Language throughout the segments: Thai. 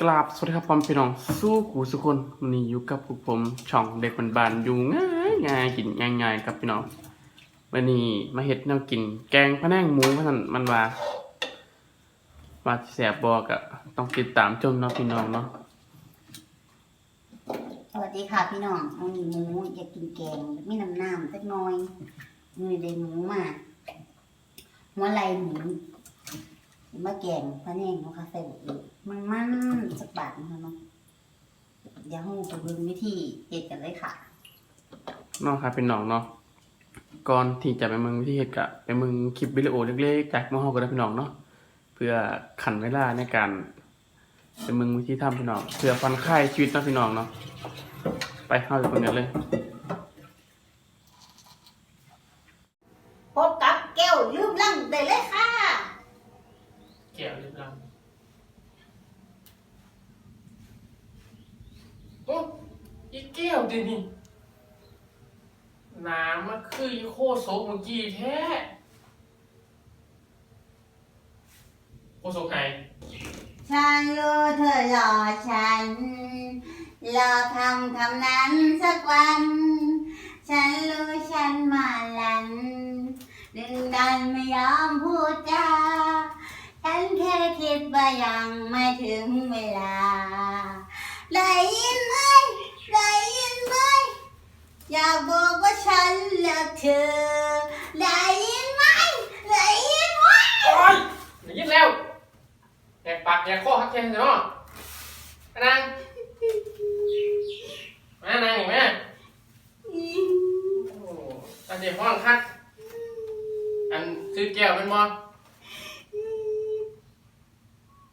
กราบสวัสดีครับพ่อพี่น้องสู้หูสุคนวันนี้อยู่กับพวกผมช่องเด็กบานอยู่ง่ายง่ายกินง่ายๆครับพี่น้องวันนี้มาเฮ็ดแนวกิน แกงพะแนงหมูพันมันว่าว่าสิแสบบอกอะต้องติดตามชมเนาะพี่น้องเนาะสวัสดีค่ะพี่น้องวันนี้หมูอยากกินแกงไมีน้ำน้ำสักน่อยมือได้หมูมาหัวไหล่หมู มาแกงพะแนงเนาะค่ะใส่บกมันมันสักบาทนะคะเนาะเดี๋ยวห้องไปดูวิธีเฮ็ดกันเลยค่ะเนาะครับพี่น้องเนาะก่อนที่จะไปเมืองวิธีเฮ็ดกะไปเมืองคลิปวิดีโอเล็กๆจากหมอเฮาก็ได้พี่น้องเนาะเพื่อขันเวลาในการไปเมืองวิธีทำพี่น้องเพื่อผ่อนคลายชีวิตเนาะพี่น้องเนาะไปเฮาไปเบิ่งกันเลย พบกับแก้วลืมลังได้เลยค่ะ แก้วเรียบร้อยโอ้อีแก้วดินี่น้ำมันคืออีโคโซกเมื่อกี้แท้โคโซกไงฉันรู้เธอรอฉัน รอคำคำนั้นสักวัน ฉันรู้ฉันมาลัน ดึงดันไม่ยอมพูดจา ฉันแค่คิดว่ายังไม่ถึงเวลา ได้ยินไหมได้ยินไหม อยากบอกว่าฉันรักเธอได้ยินไหมได้ยินไหมโอ้ยได้ยินแล้วแหกปากแหกคอฮักแค่เนาะมานางมานางอีกไหมโอ้อันเดียวห้องคักอันซื้อแก้วเป็นบ่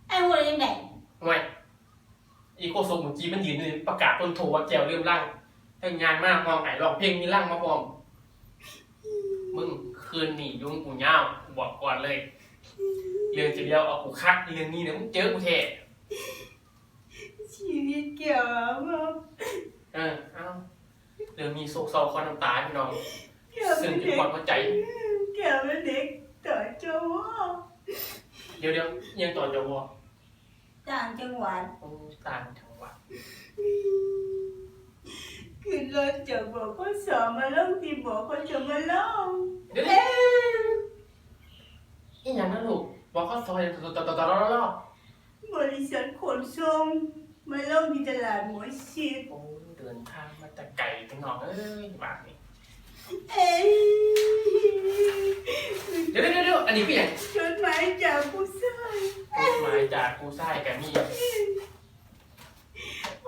ไอ้หัวเรื่องไหนห่วยอีโคโซกเมื่อกี้มันยืนอยู่ประกาศต้นโถว่าแก้วเริ่มร่าง แต่งานมากมองไหนลองเพลงมีร่างมาพร้อมมึงคืนหนียุ่งกูเง่ากูบอกก่อนเลย เรื่องจะเดียวเอากูคักเรื่องนี้เนี่ยมึงเจอกูแท้ชีวิตเกี่ยวกับเออเอาเรื่องมีโศกเศร้าคอน้ำตาพี่น้องเกี่ยวซึ่เป็งนจุดเด็กความเข้าใจ เกี่ยวเป็นเด็กต่อจังหวัดเดี๋ยวเดี๋ยวยังต่อจะวอต่างจังหวัดโอ้ต่างจังหวัด คือรถจากบอกเขาสอบมาลงที่บอกเขาจะมาลงเดี๋ยวเดี๋ยวอีหยังนะลูกบอกเขาซอยต่อต่อต่อต่อต่อต่อบริษัทขนส่งมาลงที่ตลาดหมอชิดโอ้เดินทางมาแต่ไกลพี่น้องเอ้ยบาทนี่เอ้ยเดี๋ยวเดี๋ยวเดี๋ยวอันนี้คืออย่างจดหมายจากผู้ชายมายจากกูไส้แกับ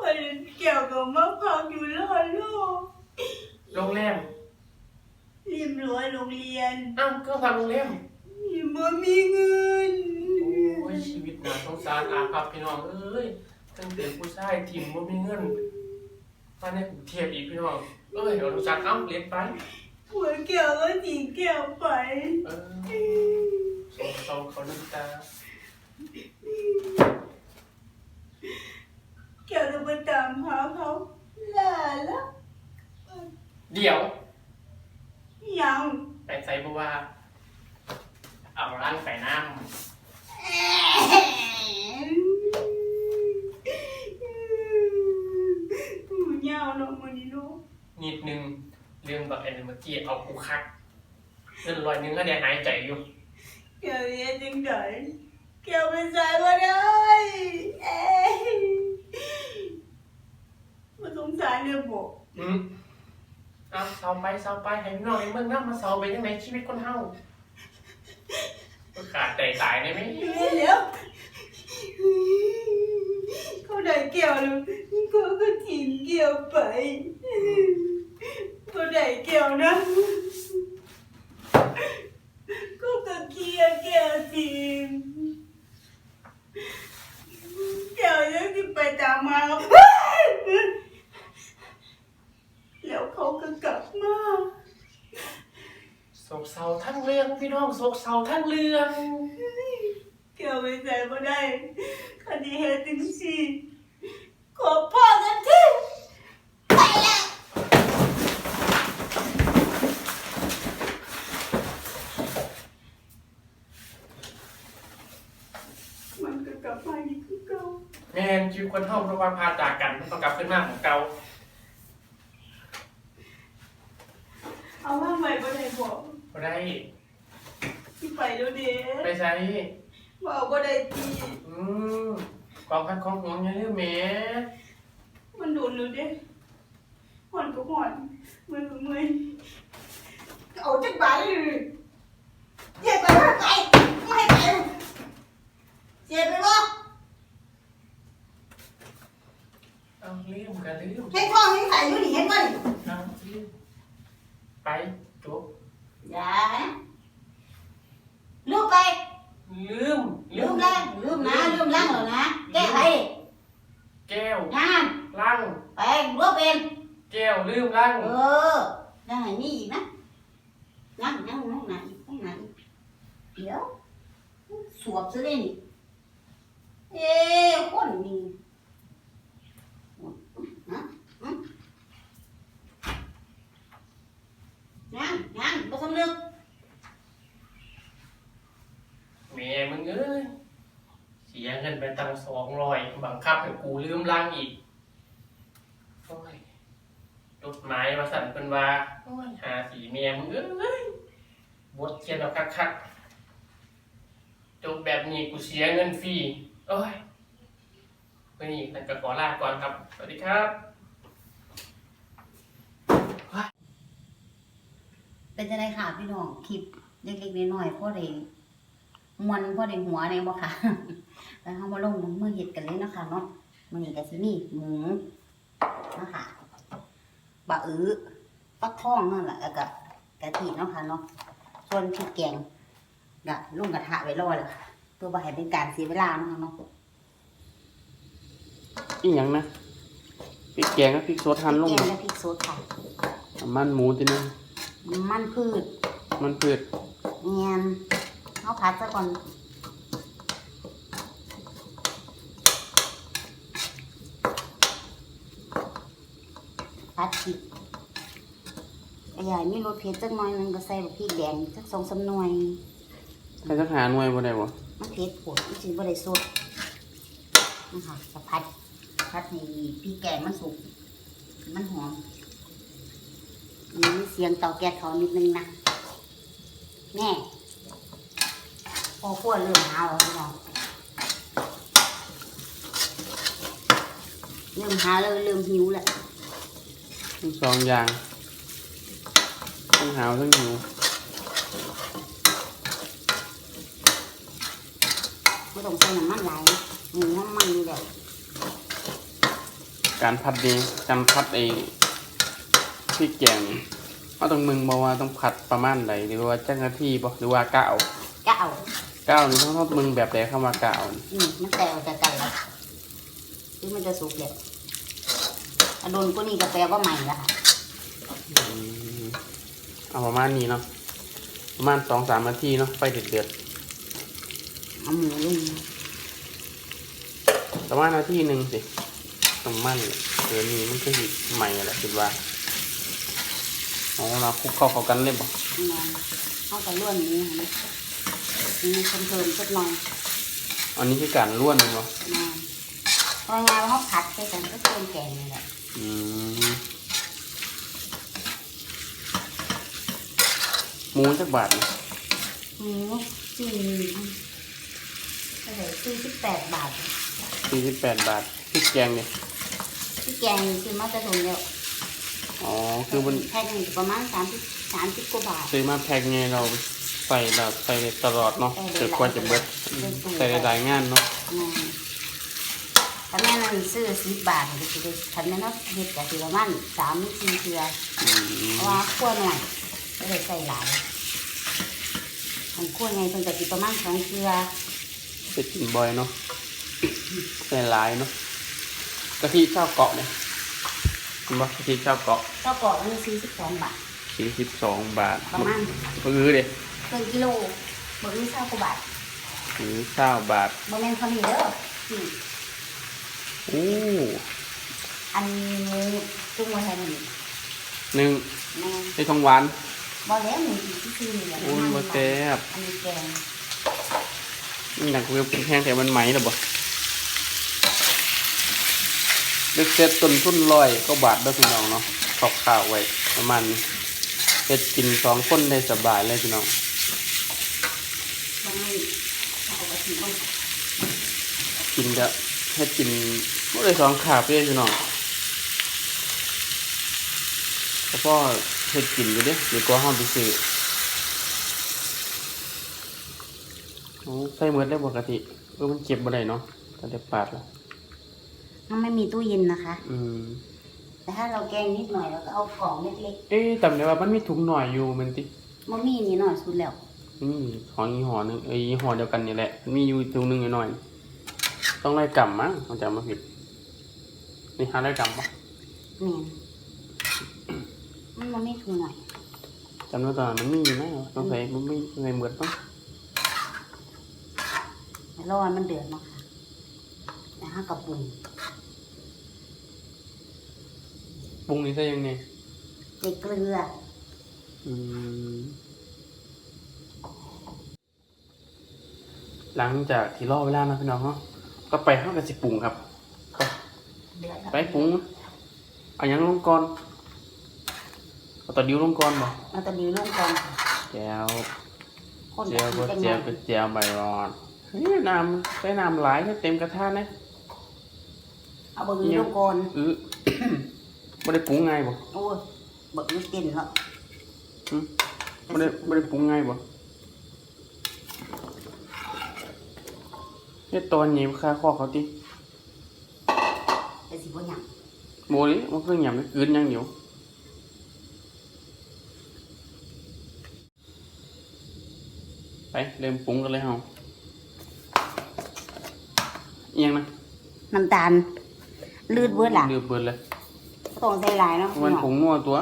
มี่วันเกี่ยวกับมะพร้าวอยู่รอดโลกโรงแรมริมรั้วโรงเรียนอ้าวก็พักโรงแรมยังบ่มีเงิน โอ้ยชีวิตน่าสงสารอาภัพพี่น้องเอ้ยตั้งแต่ผู้ชายทีมว่ามีเงินมาในกรุงเทพอีกพี่น้องเอ้ยเอาลูกชายเอ้าเรียนไปหัวเกี่ยวก็จีเกี่ยวไป เออสงสารเขาน้ำตา เกี่ยวจะ ไปตามหาเขาล่าละเดี๋ยวยังไปใส่บัวาเอาร่างใส่น้หูยาวเนาะมันนี่เนาะำนิดนึงเรื่องแบบไอ้เมื่อกี้เอากูคักเงินลอยหนึงก็ได้หายใจอยู่เกี่ยวเรียนจังไดเกี่ยวเป็นสายมาได้เอ้ย มาสงสารเด้อบอกอืมเอาเศร้าไปเศร้าไปให้พี่น้องในเมืองน้ำมาเศร้าไปยังไงชีวิตคนเฮาก็ขาดใจตายได้ไหมเรียนแล้วเขาได้เกี่ยวแล้วเขาก็ทิ้งเกี่ยวไปเขาได้เกี่ยวนะ ก็กะเกียแก้วทีมแก้วยังที่ไปตามมา แล้วเขาก็กลับมา โศกเศร้าทั้งเรื่องพี่น้องโศก เศร้าทั้งเรื่องแก้วไปใส่มาได้คดีเหตุถึงสี่ขอพ่อกันที่ไปแล้วมันก็กลับมาอีกคือเก่าแม่ม่นชีวิตคนเฮาเพราะว่าพาจากกันมันต้องกลับขึ้นมาของเก่าเอาว่าใหม่บ่ได้บอก บ่ได้ที่ ไปแล้วเด้ไปใช้บอกบ่ได้ตีอืมความพัดของห่วงอย่าลืมแหม่มันโดนแล้วเด้หอนก็หอนมือก็มือเอาจักบาทเลยเจ็บไปว่าไกไม่ให้ไปเจ็บไปบ่เอาลืมกันลืมให้ท้องให้ใส่อยู่นี่เห็นบ่นี่เอาลืมไปจบ อย่านะลืมไป ลืม ลืมแล้วลืมนะลืมล้างแล้วนะแก้ไข แก้ว งาน ลัง ไปรวบเป็น แก้วลืมลัง เออยังไงนี่อีกนะนั่งนั่งนั่งไหนนั่งไหนเดี๋ยวสวบซะเลยนี่เอ้คนนี่ฮะยังยังบ่สำนึก แม่มึงเอ้ยเสียเงินไปตัง สองร้อยบังคับให้กูลืมลังอีกโอ้ยจดหมายมาสั่นเป็นว่าโอ้ยหาสีเมียมึงเอ้ยบทเขียนเอาคักๆจบแบบนี้กูเสียเงินฟรีโอ้ยวันนี้ท่านก็ขอลาก่อนครับ สวัสดีครับ เป็นจะได้ค่ะพี่น้องคลิปเล็กๆน้อยๆพ่อได้มวนพ่อได้หัวเนี่ยบ่ค่ะ แล้วเฮามาลงมือเฮ็ดกันเลยเนาะคะเนาะมื้อนี้ก็สิมีหมูนะคะบะอื้อฟักทองนั่นแหละแล้วก็กะทิเนาะค่ะเนาะส่วนพริกแกงก็ลงกระทะไว้รอเลยค่ะเพื่อบ่ให้เป็นการเสียเวลาเนาะค่ะเนาะอีหยังนะพริกแกงกับพริกสดหั่นลงพริกแกงและพริกสดค่ะน้ำมันหมูตินึงมันพืช มันพืชเงียนเอาผัดซะก่อน ผัดพริกไอ้ใหญ่มีรสเผ็ดจักหน่อยหนึงก็ใส่บักพริกแดงสักสองสามหน่วย ใครสักหาหน่วยบ่ได้บ่มันเผ็ดปวดมันสิบ่ได้สดนะคะจะผัดผัดให้พริกแกงมันสุก มันหอมมีเสียงเตาแก๊สเขานิดนึงนะแน่พอขั้วเริ่มหาวแล้วพี่น้องเริ่มหาวแล้วเริ่มหิวแล้ว ทั้งสองอย่างทั้งหาวทั้งหิวไม่ต้องใส่น้ำมันหลายมีน้ำมันนี่แหละการพัดนี้การพัดไอ้พริกแกงนี่เอาต้องมึงบอกว่าต้องผัดประมาณไหนหรือว่าจักนาทีบ่หรือว่ากะเอาก็เอากะเอานี่ต้องต้องมึงแบบใดคำว่ากะเอานี่อืมมันแตกออกจากกันแล้วคือมันจะสุกแล้ว ถ้าโดนก็นี่ก็แปลว่าใหม่ละค่ะอืมเอาประมาณนี้เนาะประมาณสองสามนาทีเนาะไฟเดือดเดือดเอาหมูลงๆประมาณนาทีหนึ่งสิประมาณเดือนนี้มันก็หิใหม่แหละคิดว่าเอาเราคลุกเข้าเข้ากันเลยบ่นอนเอาแต่ล้วนนี้ค่ะมีคนเพิ่มสักหน่อยอันนี้คือการล้วนเลยบ่นอนเพราะงานเขาผัดไปกันก็เติมแกงนี่แหละอืมหมูจักบาทนี่หมูสี่เท่าไหร่สี่สิบแปดบาทสี่สิบแปดบาทพริกแกงเนี่ยที่แกงนี่ซื้อมาจะถูกแล้วอ๋อ คือมันแพ็คหนึ่งประมาณสามสิบสามสิบกว่าบาท ซื้อมาแพ็คไงเราใส่แบบใส่ได้ตลอดเนาะใส่ได้เกิดกว่าจะเบิดหลายใส่ได้หลายงานเนาะ อืม ถ้าแม่นั่นซื้อสิบบาทก็คือคันแม่นเอาเฮ็ดก็คือประมาณสามหรือสี่เทื่ออืมเพราะว่าคั่วหน่อยก็เลยใส่หลายมันคั่วไงเพิ่นก็สิประมาณสองเทื่อไปกินบ่อยเนาะใส่หลายเนาะกะทิข้าวเกาะเนี่ยคุณว่ากะทิข้าวเกาะก็กรอกอันนี้สี่สิบสองบาทสี่สิบสองบาทประมาณมือเด็เกินกิโลบ่มีเท่ากว่าบาทหรือข้าวบาทบ่แม่นเท่านี้เด้ออืม โอ้อันนี้หมูจุ่มไว้ให้มันหนึ่งแม่นไอ้ทองหวานบ่แล้วหมูที่ซื้อนี่แหละโอ้ยมาแซ่บอันนี้แกงนี่หนักเรียเป็นแห้งแต่มันไหมหรอบ่เล็กเซ็ตต้นทุนร้อยก็บาทเด้อพี่น้องเนาะขอบข่าวไว้ประมาณนี้เฮ็ดกินสองคนได้สบายเลยพี่น้องต้องให้เอากระถิ่นลงกินก็เฮ็ดกิน บ่ได้สองขาบเลยพี่น้องก็พอเฮ็ดกินอยู่เด้เดี๋ยวก็ห้องไปซื้อโอ้ใส่หมดได้ปกติเออมันเก็บบ่ได้เนาะก็ได้ปาดแล้วมันไม่มีตู้เย็นนะคะ อืม แต่ถ้าเราแกงนิดหน่อยเราก็เอากล่องเล็กเอ๊ะจำได้ว่ามันมีถุงหน่อยอยู่แมันติๆมันมีนี่หน่อยสุดแล้ว นี่ของยี่ห้อหนึงเอ้ยยี่ห้อเดียวกันนี่แหละมันมีอยู่ถุงหนึงหน่อยๆต้องไล่กำมั้งผมจำมาผิด นี่หาไล่กำปะแม่นมันมันไม่ถูกหน่อยจำได้ตอนนั้นมันมีอยู่ไหมต้องใส่มันไม่ในเหมือนต้องรอให้มันเดือดมาค่ะแล้วห้ากับปรุงปรุงนี่ใส่ยังไงใส่เกลือ อืมหลังจากที่รอเวลานะพี่น้องเนาะก็ไปห้องกันสิปรุงครับก็เดือดแล้ว ไปปรุงเอาหยังลงก่อนเอาตะดิวลงก่อนบ่เราตะลิวลงก่อนค่ะแก้วคนเจียวก็จะเจียวงก็เจียวใบรอนเฮ้ยน้ำใส่น้ำหลายให้เต็มกระทะนะเอาบะหมี่ลงก่อนอือไม่ได้ปรุงไงายบ่โอ้ยบะหมี่เต้นแล้วไม่ได้ไม่ได้ปรุงไงายบ่เฮ็ดตอนนี้ค่าข้อเขาติแต่ สิบ่หยังโมดิมันคือหยำมันกลืนอย่างเดียวไปเริ่มปรุงกันเลยเฮาเอียงนะน้ำตาลลืดเบิดล่ะลืดเบิดเลยต้องใส่หลายเนาะมันผงนัวตัว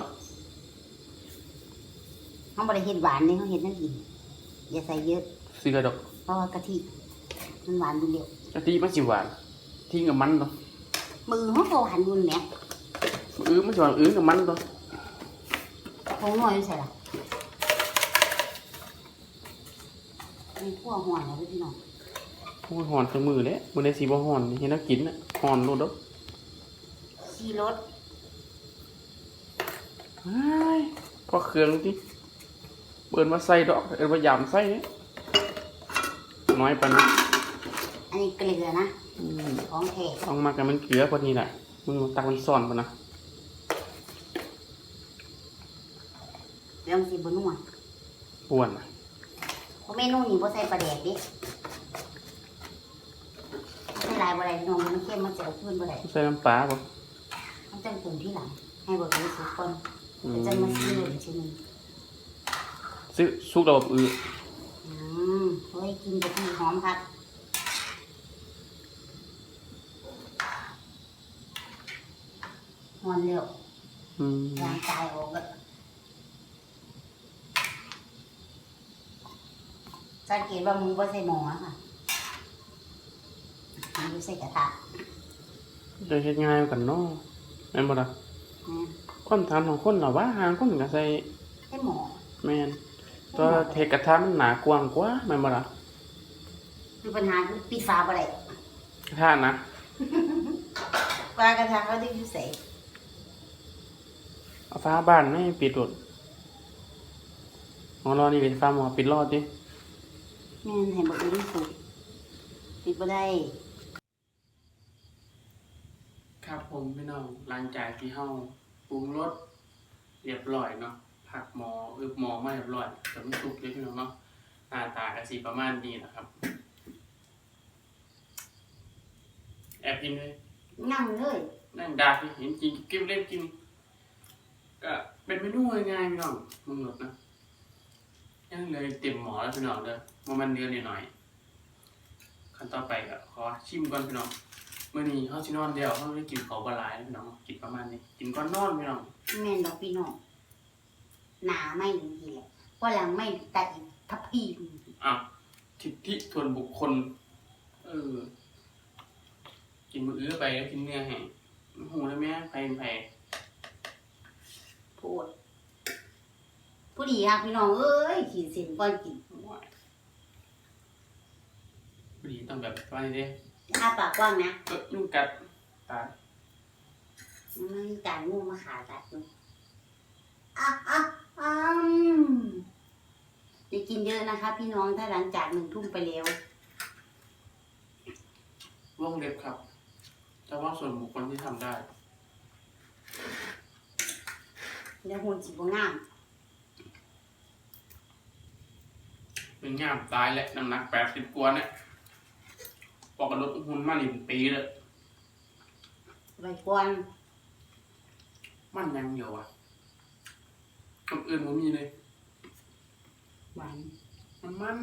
เขาบ่ได้เฮ็ดหวานนี่เขาเฮ็ดนั่นกินอย่าใส่เยอะซื้อกระดอกเพราะว่ากะทิมันหวานอยู่แล้วกะทิมันสิหวานทิ้งกับมันตัว มือเขาก็หวานอยู่แหมอื้อมันสิหวานอื้อกับมันตัวผงหน่อยอยู่ใส่ล่ะมีพวกหอนแล้วพี่น้องโอ้ยหอนจังมือเลยมือได้สีบ่หอนนี่เห็นนักกินน่ะหอนโลดดอกซีรสเฮ้ยพอเครื่องที่เปิดมาใส่ดอกเอิ้นว่ายำใส่เนี่ยน้อยปานนะอันนี้เกลือนะอืม ของแท้เอามากันมันเกลือพอดีแหละมึงตักมันซ่อนปะนะเรื่องสิบ่นัวป่วนนะเพราะเมนูนี้บ่ใส่ปลาแดกดิใส่หลายบ่ได้พี่น้องมันเค็มมันจะเอาขึ้นบ่ได้ใส่น้ำปลาป่ะมันจะปรุงที่หลัง ให้บ่รู้สุกก่อนอืเดี๋ยวจะมาซีเลยอีกทีหนึงซื้อซุกระบบอืออืมเฮ้ยกินกะทิหอมครับ หอนเร็วอืมยางตายออกก็สังเกตว่ามึงบ่ใส่หม้ออะค่ะมึงอยู่ใส่กระทะจะเฮ็ดง่ายกว่ากันเนาะแม่นบ่ล่ะนะความทานของคนเราว่าหางคนก็ใส่ใส่หม้อแม่นตัวเทกระทะมันหนากว้างกว่าแม่นบ่ล่ะคือปัญหาคือปิดฝาบ่ได้กระทะนะปลากระทะเขาต้องอยู่ใส่เอา ฟ้าบ้านไม่ปิดรถของเรานี่เป็นฟ้าหมอปิดรอดดิแม่นให้บ่อื่นสุกปิดบ่ได้ ครับผมพี่น้องหลังจากที่เฮาปรุงรสเรียบร้อยเนาะผักหมออึบหมอมาเรียบร้อยจนมันสุกเลยพี่น้องเนาะหน้าตาก็สิประมาณนี้นะครับ แอบกินเลยนั่งเลย นั่งดาที่เห็นกินกินเล่นกิน ก็เป็นเมนูง่ายๆพี่น้องมึงหลดนะยังเลยเต็มหมอแล้วพี่น้องเด้อมามันเดือนนิดหน่อยขั้นต่อไปก็ขอชิมก่อนพี่น้องมื่อนี้เฮาสินอนเดียวเฮาได้กินข้าวบหลายพี่น้องกินประมาณนี้กินก่อนนอนพี่น้องแม่นดอกพี่น้องหนาไม่จริงๆแหละว่าหลังไม่ตัดอีกทับพีอะทิฐิส่วนบุคคล เออ กินมื้ออื้อไปแล้วกินเนื้อแห้งหูแล้วแม่ไปเป็นไผ พูดผู้ดีครับพี่น้องเอ้ยขีดเส้นก่อนกินว้ายพอดีต้องแบบว่านี่เด้อ้าปากกว้างนะเออยุ่งกัดตายมันไม่มีการงูมาขาตัดอยู่อะอะอืมอย่ากินเยอะนะคะ พี่น้องถ้าหลังจากหนึ่งทุ่มไปแล้ววงเล็บครับเฉพาะส่วนบุคคลที่ทำได้ เดี๋ยวหุ่นสิบงามเป็นงามตายและน้ำหนักแปดสิบกว่าเนี่ยปอกกระลดหุ่นมาหนึ่งปีเลยไว้ก่อนมันยังเดียวอะคนอื่นมันมีเลยหวานมันมัน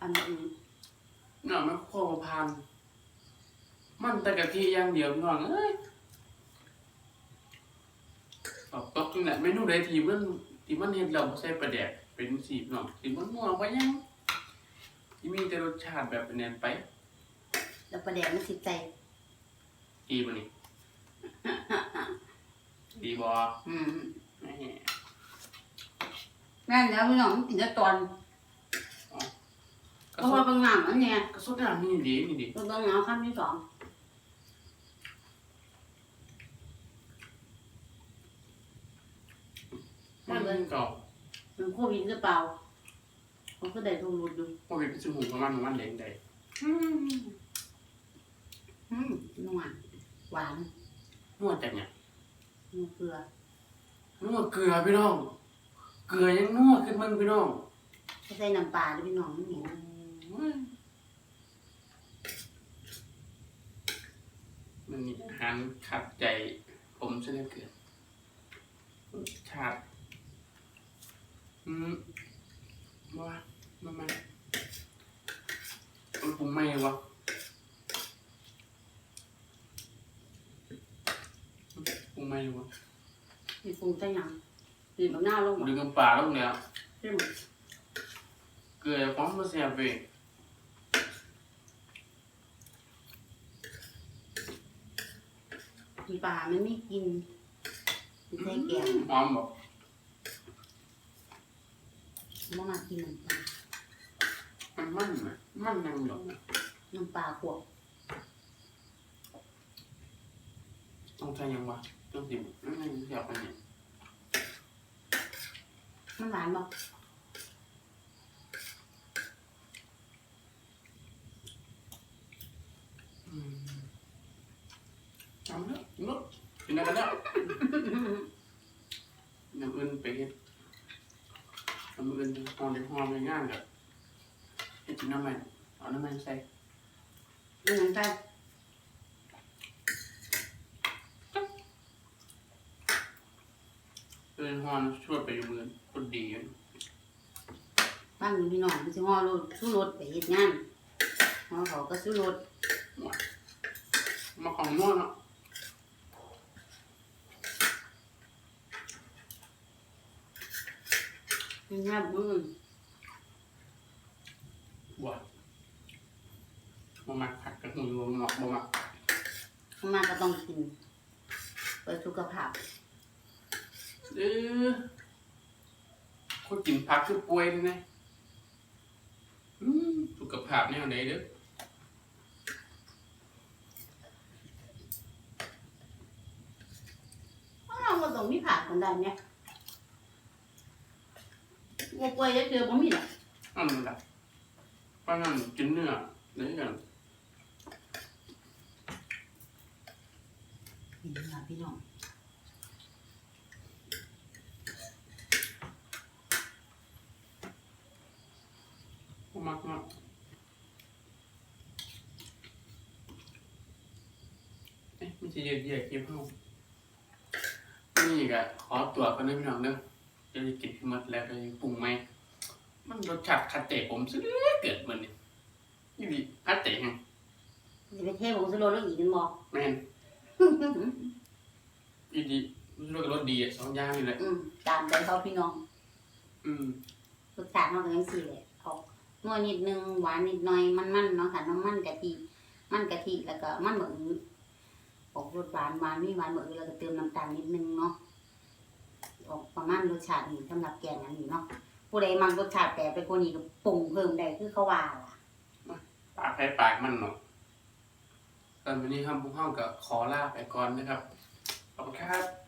อันอื่นเนาะมันข้อพานมันแต่กะทิอย่างเดียวพี่น้องเอ้ยตอบตกนี่ แหละเมนูใดที่มันที่มันเห็นเราบ่ใส่ปลาแดกเป็นสีพี่น้องที่มันนัวไปยังที่มีแต่รสชาติแบบเป็นแนนไป แล้วประเดี๋ยวมันสิใจดีบ่นี่ดีบ่อืมแหม่แม่นแล้วพี่น้องมันกินแต่ตอนกระเพราะสุว่านบางงามอันเนี้ยกระสุนน้ำนี่ดีนี่ดีตัวบางงามขั้นที่สอง มันเก่ามันโควิดหรือเปล่าเขาก็ได้ทุรุดดูพอเป็นสมุนของมันของมันเล้งได้อืมนัวหวานนวดจังเนี่ยนัวเกลือนวดเกลือพี่น้อง เกลือยังนวดขึ้นมึงพี่น้องใส่น้ำปลาด้วยพี่น้องมันเหนียวมันนี่อาหารขัดใจผมซะเหลือเกินรสชาติ อืมว่ามันมันมันปรุงไม่วะปรุงไม่วะมีปรุงใส่หยังมีบางหน้าลงดึงกำปลาลงแล้วใช่ไหมเกลือพร้อมมาเสียบเองมีปลามันไม่กินมีใส่แกงหอมบอก มันมากินน้ำปลามันมันไหมมันยังหยดนะน้ำปลาขวบต้องใช้ยังวะต้องสิบนั่นยังเสียบไปเนี่ยมันหวานบ่อืมเอาเนอะเนอะกินอะไรกันแล้วน้ำอื่นไปเฮ็ดน้ำอื่นหอมในหอมในง่ายกับเฮ็ดกินน้ำมันเอาน้ำมันใส่ มันยังใส่เอินหอนช่วยไปอยู่มือคนดีอยู่บ้านอยู่พี่น้องมันจะห่อรถสู้รถไปเฮ็ดงานห่อเขาก็สู้รถมาของนวดเนาะมันแค่มือบวช บ่มักผักกับหูบ่มักบ่มักข้างมาก็ต้องกินเพื่อสุขภาพเออคนกินผักคือป่วยนี่นะอืมสุขภาพแนวไหนเด้อเราก็ต้องมีผักคนใดเนี่ยวัวป่วยจะเจอบ่มีหรอกนั่นแหละเพราะนั้นกินเนื้อเนื้อกัน ค่ะพี่น้องบ่มักเนาะเอ๊ะมันจะเยอะแยะคลิปเฮานี่ก็ขอตัวกันนะพี่น้องเด้อจะได้กินให้หมดแล้วก็ยังปรุงไหม มันรสชาติขัดใจผมซะเหลือเกิดมันนี่นี่ดิขัดใจแฮงจะไปเทผงสุรสแล้วอีกนึงบ่แม่น อีดีรสรสดีอะสองอย่างนี่แหละอืมตามใจเขาพี่น้องอืมรสชาติมันก็ยังสี่แหละออกนัวนิดนึงหวานนิดหน่อยมันๆเนาะค่ะน้ำมันกะทิมันกะทิแล้วก็มันเหมือนออกรสหวานหวานมีหวานเหมือนแล้วก็เติมน้ำตาลนิดนึงเนาะออกประมาณรสชาตินี้สำหรับแกงอันนี้เนาะผู้ใดมันรสชาติแต่ไปกว่านี้ก็ปรุงเพิ่มได้คือเขาว่าล่ะปากใครปากมันเนาะ ตอนวันนี้ครับพวกห้องก็ขอลาไปก่อนนะครับขอบคุณครับ